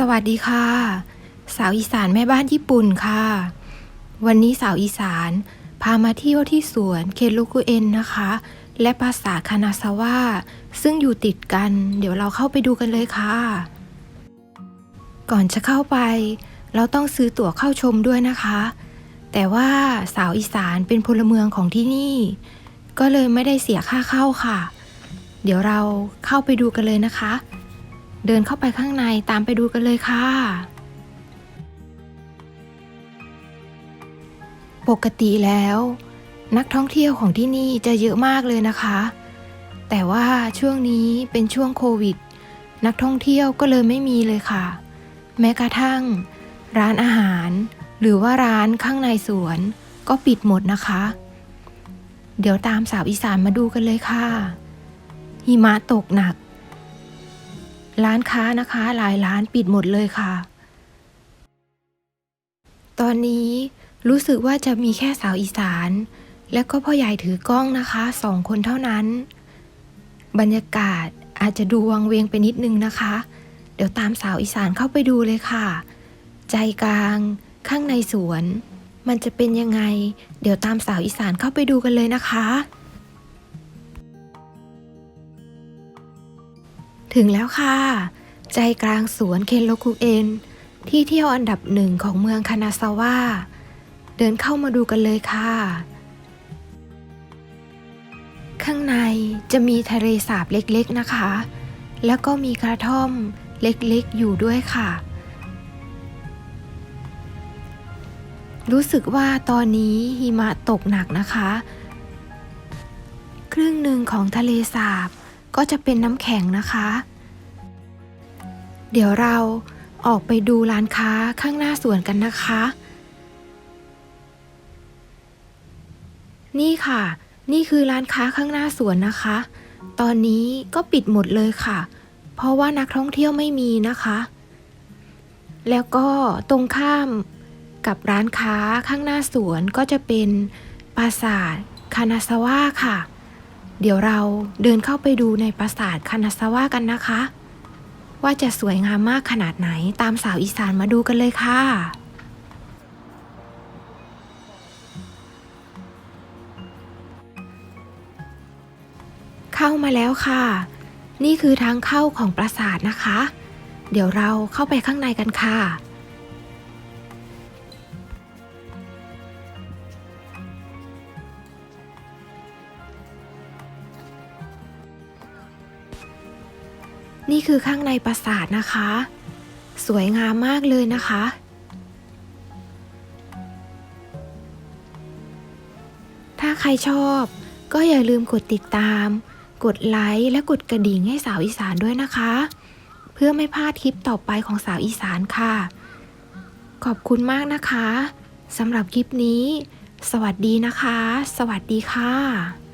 สวัสดีค่ะ สาวอีสานแม่บ้านญี่ปุ่นค่ะ วันนี้สาวอีสานพามาเที่ยวที่สวนเคโลกุเอ็นนะคะ และปราสาทคานาซาวะซึ่งอยู่ติดกัน เดี๋ยวเราเข้าไปดูกันเลยค่ะ ก่อนจะเข้าไป เราต้องซื้อตั๋วเข้าชมด้วยนะคะ แต่ว่าสาวอีสานเป็นพลเมืองของที่นี่ ก็เลยไม่ได้เสียค่าเข้าค่ะ เดี๋ยวเราเข้าไปดูกันเลยนะคะ เดินเข้าไปข้างในตามไปดูกันเลยค่ะ ปกติแล้ว นักท่องเที่ยวของที่นี่จะเยอะมากเลยนะคะ แต่ว่าช่วงนี้เป็นช่วงโควิด นักท่องเที่ยวก็เลยไม่มีเลยค่ะ แม้กระทั่ง ร้านอาหาร หรือว่าร้านข้างในสวน ก็ปิดหมดนะคะ เดี๋ยวตามสาวอีสานมาดูกันเลยค่ะหิมะตกหนัก ร้านค้านะคะ หลายร้านปิดหมดเลยค่ะ ตอนนี้รู้สึกว่าจะมีแค่สาวอีสาน และก็พ่อใหญ่ถือกล้องนะคะสองคนเท่านั้น บรรยากาศอาจจะดูวังเวงไปนิดนึงนะคะ เดี๋ยวตามสาวอีสานเข้าไปดูเลยค่ะ ใจกลาง ข้างในสวน มันจะเป็นยังไง เดี๋ยวตามสาวอีสานเข้าไปดูกันเลยนะคะ ถึงแล้วค่ะ ใจกลางสวนเคนโรคุเอ็นที่เที่ยวอันดับหนึ่งของเมืองคานาซาวะเดินเข้ามาดูกันเลยค่ะ ข้างในจะมีทะเลสาบเล็กๆนะคะ แล้วก็มีกระท่อมเล็กๆอยู่ด้วยค่ะ รู้สึกว่าตอนนี้หิมะตกหนักนะคะ ครึ่งหนึ่งของทะเลสาบ ก็จะเป็นน้ำแข็งนะคะ เดี๋ยวเราออกไปดูร้านค้าข้างหน้าสวนกันนะคะ นี่ค่ะ นี่คือร้านค้าข้างหน้าสวนนะคะ ตอนนี้ก็ปิดหมดเลยค่ะ เพราะว่านักท่องเที่ยวไม่มีนะคะ แล้วก็ตรงข้ามกับร้านค้าข้างหน้าสวนก็จะเป็นปราสาทคานาซาวะค่ะ เดี๋ยวเราเดินเข้าไปดูในปราสาทคานาซาวะกันนะคะ ว่าจะสวยงามมากขนาดไหนตามสาวอีสานมาดูกันเลยค่ะเข้ามาแล้วค่ะ นี่คือทางเข้าของปราสาทนะคะ เดี๋ยวเราเข้าไปข้างในกันค่ะ นี่คือข้างในปราสาทนะคะ สวยงามมากเลยนะคะ ถ้าใครชอบ ก็อย่าลืมกดติดตาม กดไลค์และกดกระดิ่งให้สาวอีสานด้วยนะคะ เพื่อไม่พลาดคลิปต่อไปของสาวอีสานค่ะ ขอบคุณมากนะคะสำหรับคลิปนี้ สวัสดีนะคะ สวัสดีค่ะ